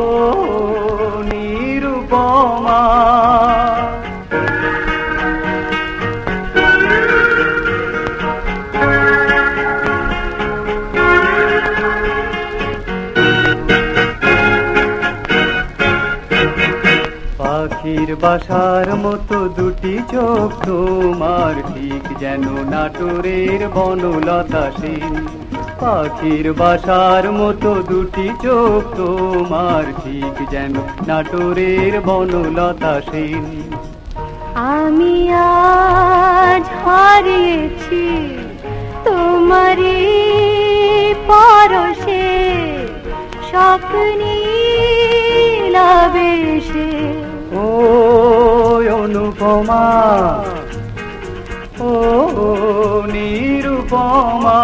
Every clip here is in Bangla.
ও নিরুপমা। পাখির বাসার মতো দুটি চোখ তোমার ঠিক যেন নাটোরের বনলতা সেন। পাখির বাসার মতো দুটি চোখ তোমার ঠিক যেন নাটোরের বনলতা সেন। আমি আজ হারিয়েছি তোমারই পরশে স্বপ্নে লাবেশে ও অনুপমা ও নিরুপমা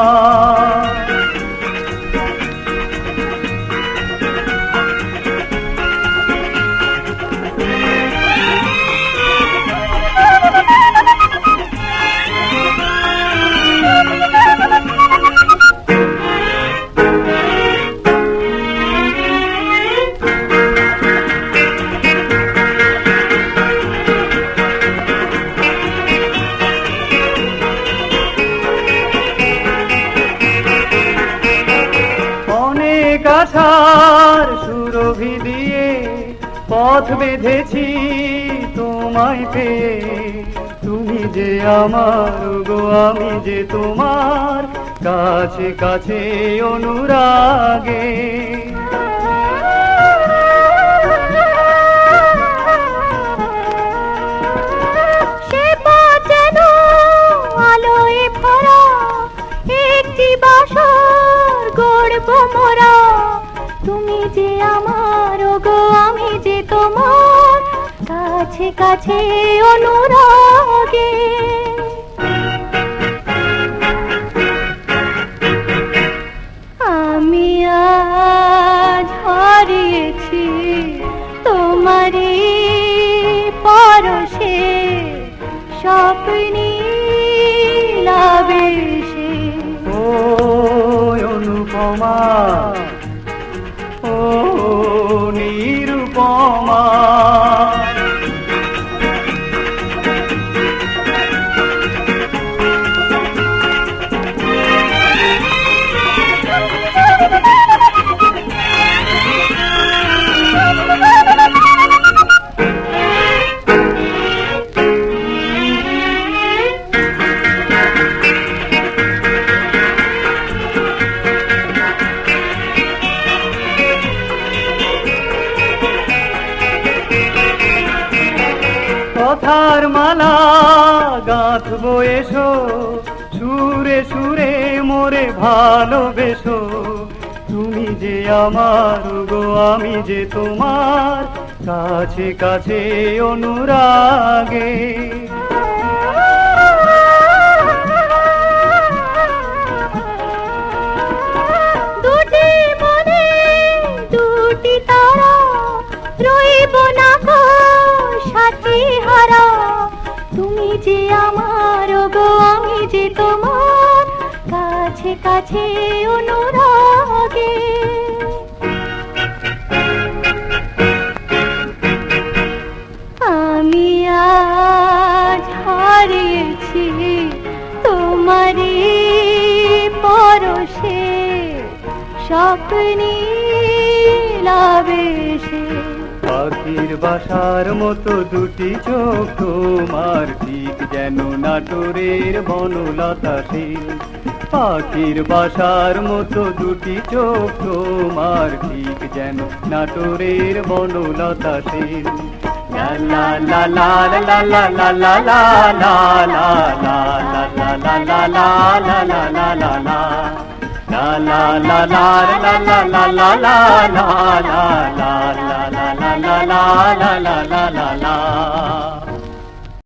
আশার সুরভি দিয়ে পথ বেঁধেছি তোমায় পেয়ে। তুমি যে আমার গো আমি যে তোমার কাছে কাছে অনুরাগে। একটি বাসর গড়ব মোরা। কাছে কাছে অনুরাগে। আমি আজ হারিয়েছি তোমারই পরশে স্বপ্নে লাবেশে ও অনুপমা কথার মালা, গাঁথব এসো, সুরে সুরে মোরে ভালোবেসো। তুমি যে আমার গো, আমি যে তোমার কাছে কাছে অনুরাগে। হারিয়েছি তোমারই পরশে স্বপ্নে লাবেশে পাখির বাসার মতো দুটি চোখ, তোমার ঠিক যেন নাটোরের বনলতা সেন পাখির বাসার মতো দুটি চোখ, তোমার ঠিক যেন নাটোরের Banalata la la la la la